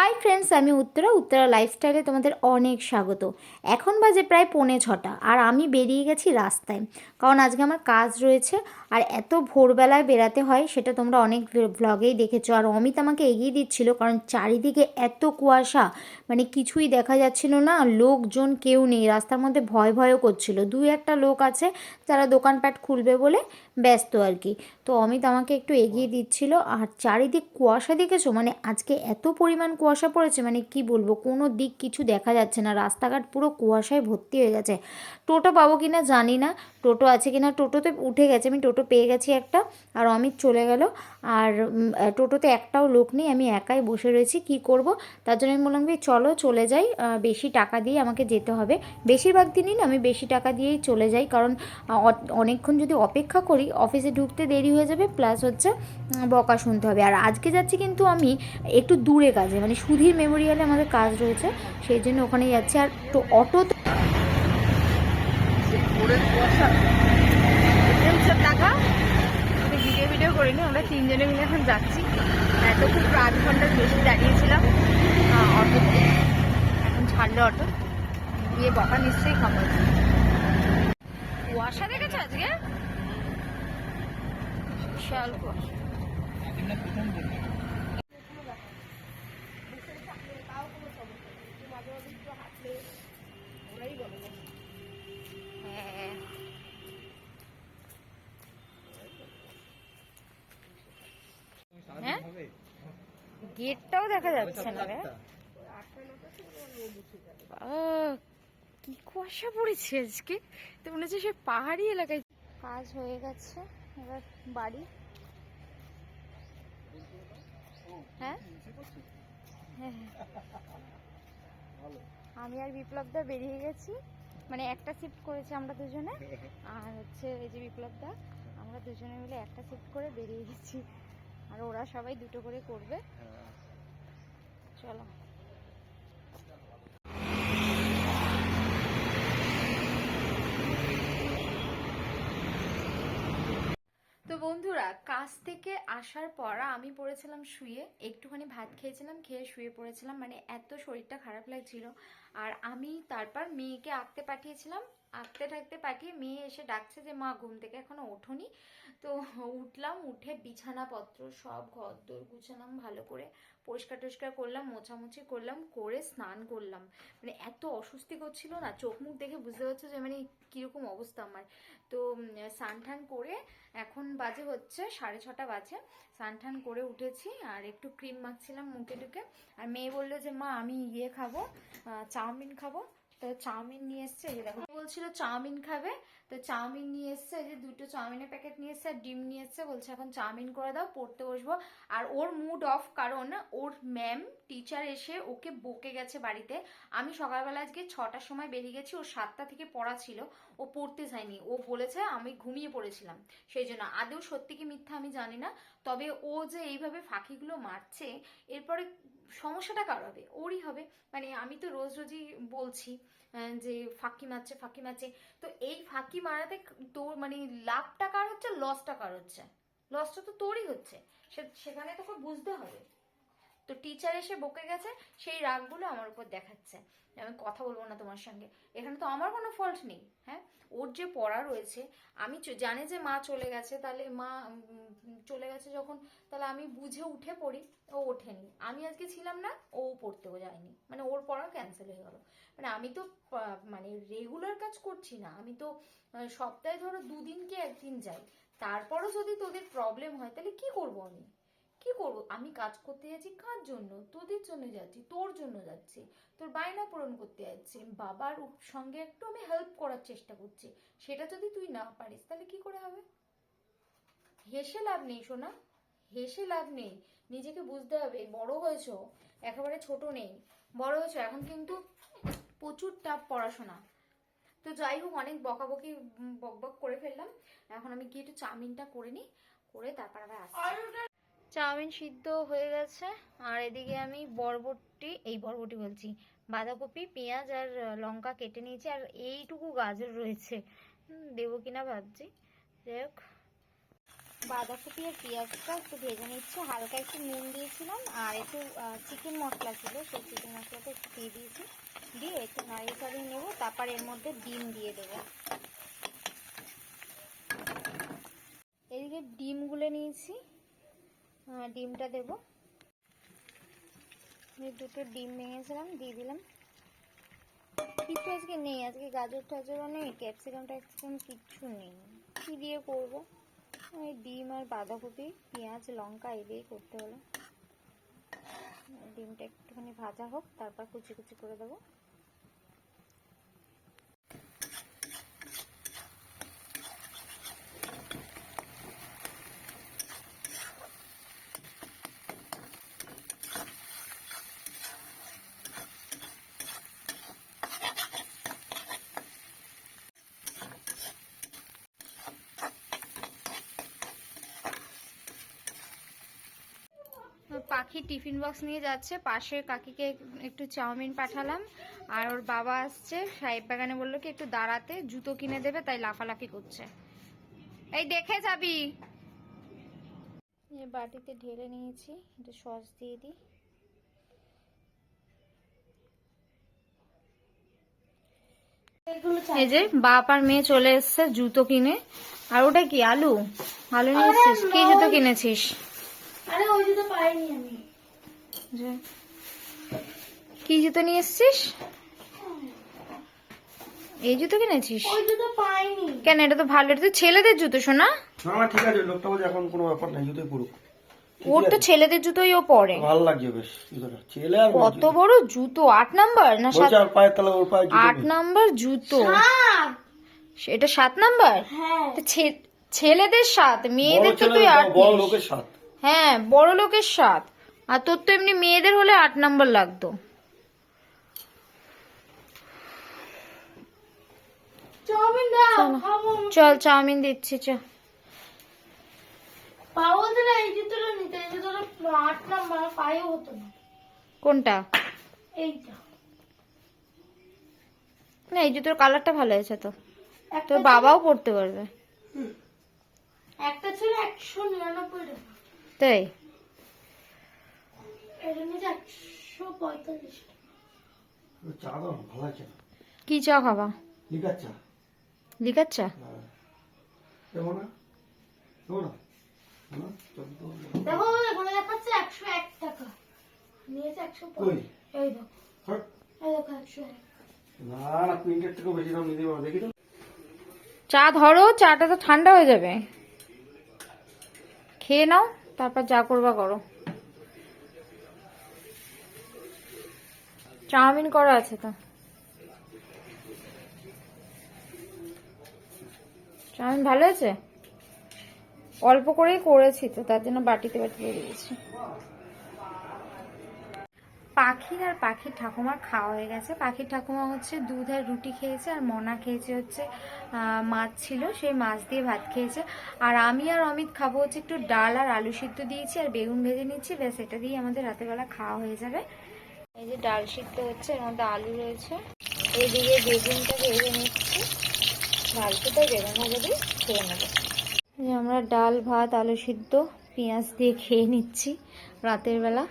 Hi friends আমি উত্তরা। উত্তরা লাইফস্টাইলে তোমাদের অনেক স্বাগত। এখন বাজে প্রায় পৌনে ছটা, আর আমি বেরিয়ে গেছি রাস্তায়। কারণ আজকে আমার কাজ রয়েছে, আর এত ভোরবেলায় বেরাতে হয়, সেটা তোমরা অনেক ব্লগেই দেখেছ। আর অমিত আমাকে এগিয়ে দিচ্ছিল, কারণ চারিদিকে এত কুয়াশা মানে কিছুই দেখা যাচ্ছিল না, লোকজন কেউ নেই। রাস্তার মধ্যে ভয় ভয়ও করছিল। দুই একটা লোক আছে, যারা দোকানপাট খুলবে বলে ব্যস্ত আর কি। তো অমিত আমাকে একটু এগিয়ে দিচ্ছিল। আর চারিদিক কুয়াশা দেখেছ? মানে আজকে এত পরিমাণ কুয়াশা পড়েছে মানে কি বলব? কোনো দিক কিছু দেখা যাচ্ছে না। রাস্তাঘাট পুরো কুয়াশায় ভর্তি হয়ে গেছে। টোটো পাবো কি না জানি না। টোটো আছে কি না টোটোতে উঠে গেছে। আমি টোটো পেয়ে গেছি একটা। আর অমিত চলে গেল। আর টোটোতে একটাও লোক নেই। আমি একাই বসে রয়েছি। কি করব? তার জন্য আমি বললাম কি, চলো চলে যাই। বেশি টাকা দিয়ে আমাকে যেতে হবে। বেশিরভাগ দিনই না আমি বেশি টাকা দিয়েই চলে যাই। কারণ অনেকক্ষণ যদি অপেক্ষা করি অফিসে ঢুকতে দেরি হয়ে যাবে প্লাস হচ্ছে বকা শুনতে হবে। আর আজকে যাচ্ছি কিন্তু আমি একটু দূরে কাজে মানে সুধীর মেমোরিয়ালে আমাদের কাজ রয়েছে, সেই জন্য ওখানে যাচ্ছি। আর তো অটো টাকা ভিডিও ভিডিও করিনি আমরা তিনজনে মিলে এখন যাচ্ছি। এত খুব আধ ঘণ্টার বেশি দাঁড়িয়েছিলাম অটোতে এখন ছাড়লো অটো গিয়ে বকা নিশ্চয়ই খাব কুয়াশা দেখেছ আজকে বিশাল কুয়াশা হ্যাঁ? হ্যাঁ গেটটাও দেখা যাচ্ছে না কি কুয়াশা পড়েছে আজকে। তো মনে হচ্ছে সে পাহাড়ি এলাকায় কাজ হয়ে গেছে। এবার বাড়ি। হ্যাঁ? হ্যাঁ আমি আর বিপ্লবদা বেরিয়ে গেছি। মানে একটা শিফট করেছি আমরা দুজনে। আর হচ্ছে এই যে বিপ্লবদা আমরা দুজনে মিলে একটা শিফট করে বেরিয়ে গেছি। আর ওরা সবাই দুটো করে করবে। চলো। বন্ধুরা, কাজ থেকে আসার পর আমি পড়েছিলাম শুয়ে, একটুখানি ভাত খেয়েছিলাম, খেয়ে শুয়ে পড়েছিলাম মানে এত শরীরটা খারাপ লাগছিল। আর আমি তারপর মেয়েকে আঁকতে পাঠিয়েছিলাম আঁকতে থাকতে পাঠিয়ে মেয়ে এসে ডাকছে যে, মা, ঘুম থেকে এখনও ওঠোনি। তো উঠলাম, উঠে বিছানাপত্র সব ঘর দোর গুছালাম, ভালো করে পরিষ্কার টরিষ্কার করলাম, মোছামুছি করলাম, করে স্নান করলাম। মানে এত অস্বস্তি করছিল না, চোখ মুখ দেখে বুঝতে পারছ যে মানে কীরকম অবস্থা আমার। তো স্নান টান করে এখন বাজে হচ্ছে সাড়ে ছটা বাজে, স্নান টান করে উঠেছি আর একটু ক্রিম মাখছিলাম মুখে ঢুকে আর মেয়ে বলল যে, মা, আমি ইয়ে খাব চাউমিন খাব। তো চাউমিন নিয়ে এসছে যে দেখো। বলছিল চাউমিন খাবে, তো চাউমিন নিয়ে এসছে যে দুটো চাউমিনের প্যাকেট নিয়ে এসছে, আর ডিম নিয়ে এসছে, বলছে এখন চাউমিন করে দাও, পড়তে বসবো। আর ওর মুড অফ কারণ ওর ম্যাম টিচার এসে ওকে বকে গেছে বাড়িতে। আমি সকালবেলা আজকে ছটার সময় বেরিয়ে গেছি ওর সাতটা থেকে পড়া ছিল, ও পড়তে যায়নি। ও বলেছে আমি ঘুমিয়ে পড়েছিলাম, সেই জন্য। আদৌ সত্যি কি মিথ্যা আমি জানি না, তবে ও যে এইভাবে ফাঁকিগুলো মারছে, এরপরে সমস্যাটা কার হবে? ওরই হবে। মানে আমি তো রোজ রোজই বলছি যে ফাঁকি মারছে ফাঁকি মারছে। তো এই ফাঁকি মারাতে তোর মানে লাভটা কার হচ্ছে? লসটা কার হচ্ছে? লসটা তো তোরই হচ্ছে। সেখানে তোকে বুঝতে হবে। তো টিচার এসে বকে গেছে, সেই রাগগুলো আমার উপর দেখাচ্ছে। আমি কথা বলব না তোমার সঙ্গে। এখানে তো আমার কোনো ফল্ট নেই হ্যাঁ? ওর যে পড়া রয়েছে, আমি জানে যে মা চলে গেছে, তাহলে মা চলে গেছে যখন, তাহলে আমি বুঝে উঠে পড়ি, ও ওঠেনি। আমি আজকে ছিলাম না, ও পড়তেও যায়নি। মানে ওর পড়া ক্যান্সেল হয়ে গেল। মানে আমি তো মানে রেগুলার কাজ করছি না। আমি তো সপ্তাহে ধরো দুদিন কি একদিন যাই। তারপরও যদি তোদের প্রবলেম হয়, তাহলে কি করব আমি? কি করব? আমি কাজ করতে যাচ্ছি কার জন্য? তোদের জন্য যাচ্ছি, তোর জন্য যাচ্ছি। তোর বায়না পূরণ করতে যাচ্ছি। বাবার সঙ্গে একটু আমি হেল্প করার চেষ্টা করছি। সেটা যদি তুই না পারিস, তাহলে কি করে হবে? হেসে লাভ নেই, সোনা। হেসে লাভ নেই। নিজেকে বুঝতে হবে, বড় হয়েছো, একেবারে ছোট নেই। বড় হয়েছো, এখন কিন্তু প্রচুর টাফ পড়াশোনা। তো যাই হোক, অনেক বকাবকি বকবক করে ফেললাম। এখন আমি গিয়ে একটু চাউমিনটা করে নিই, করে তারপর আবার আসছি। চাউমিন সিদ্ধ হয়ে গেছে। আর এদিকে আমি বরবটি, এই বরবটি বলছি, বাঁধাকপি, পেঁয়াজ আর লঙ্কা কেটে নিয়েছি। আর এইটুকু গাজর রয়েছে। দেবো কিনা ভাবছি। যাই হোক। বাঁধাকপি আর পেঁয়াজটা একটু ভেজে নিচ্ছি। হালকা একটু নুন দিয়েছিলাম। আর একটু চিকেন মশলা ছিল। সেই চিকেন মশলাটা একটু দিয়ে দিয়েছি। দিয়ে একটু নাড়িয়ে চাড়িয়ে নেব। তারপর এর মধ্যে ডিম দিয়ে দেবো। এদিকে ডিম গুলে নিয়েছি। ডিমটা দেবো। দুটো ডিম ভেঙেছিলাম দিয়ে দিলাম। কিছু আজকে নেই, আজকে গাজর টাজরও নেই, ক্যাপসিকাম ট্যাপসিকাম কিচ্ছু নেই। কি দিয়ে করব? ওই ডিম আর বাঁধাকপি, পেঁয়াজ, লঙ্কা, এই দিয়েই করতে হলো। ডিমটা একটুখানি ভাজা হোক, তারপর কুচি কুচি করে দেবো। পাখি টিফিন বক্স নিয়ে যাচ্ছে। পাশে কাকিকে একটু চাউমিন পাঠালাম। আর ওর বাবা আসছে। সাহেব বাগানে বলল কি, একটু দাঁড়াতে, জুতো কিনে দেবে, তাই লাফালাফি করছে। এই দেখে যাবি। বাটিতে ঢেলে নিয়েছি। একটু সস দিয়ে দিই। এই যে বাপ আর মেয়ে চলে এসছে জুতো কিনে। আর ওটা কি, আলু? আলু নিয়ে এসছিস? কি জুতো কিনেছিস? আরে ওই জুতো পাইনি আমি। যে কি জুতো নিয়ে এসছিস? এই জুতো কিনেছিস? ওই জুতো পাইনি। কেন এটা তো ভালো এটা তো ছেলেদের জুতো শোনা না না ঠিক আছে লোকটা বলছে এখন কোনো ব্যাপার নাই জুতোই ওর তো ছেলেদের জুতোই ও পরে। ভালো লাগছে বেশ জুতোটা। ছেলে আর কত বড় জুতো আট নাম্বার না সাত আর পায়ের তলা ওর পায়ে আট। নাম্বার জুতো। এটা সাত নাম্বার? হ্যাঁ। তো ছে- ছেলেদের সাত মেয়েদের তো তুই আট বড়। লোকের সাথ হ্যাঁ বড় লোকের সাত। আর তোর তো এমনি মেয়েদের হলে আট নাম্বার লাগতো। চল। চাউমিন দিচ্ছি চ কোনটা? না এই জুতোর কালারটা ভালো হয়েছে তো। তোর বাবাও পড়তে পারবে। একটা ছিল একশো নিরানব্বই টাকা। তাই এটা নিচে একশো পঁয়তাল্লিশ টাকা চা দাও না, ভালো আছে না কি চা খাবা? লিকার চা। লিকার চা। দেখো দেখাচ্ছে একশো এক টাকা। নিয়েছে একশো এই দেখো। এই দেখো একশো এক। চা ধরো চাটা তো ঠান্ডা হয়ে যাবে। খেয়ে নাও তারপর যা করবা করো। চাউমিন করা আছে তো। চাউমিন ভালো আছে অল্প করেই করেছি তো, তার জন্য বাটিতে বাটিতে দিয়েছি। পাখির আর পাখির ঠাকুমার খাওয়া হয়ে গেছে। পাখির ঠাকুমা হচ্ছে দুধ আর রুটি খেয়েছে, আর মনা খেয়েছে হচ্ছে মাছ ছিল, সেই মাছ দিয়ে ভাত খেয়েছে। আর আমি আর অমিত খাব হচ্ছে একটু ডাল আর আলু সিদ্ধ দিয়েছি, আর বেগুন ভেজে নিচ্ছি, ব্যাস, এটা দিয়ে আমাদের রাতের বেলা খাওয়া হয়ে যাবে। এই যে ডাল সিদ্ধ হচ্ছে, এর মধ্যে আলু রয়েছে। এইদিকে বেগুনটা ভেজে নিচ্ছি। ডালটাই বেগুন ভাজা দিয়ে খেয়ে নেব। আমরা ডাল, ভাত, আলু সিদ্ধ, পেঁয়াজ দিয়ে খেয়ে নিচ্ছি রাতের বেলা।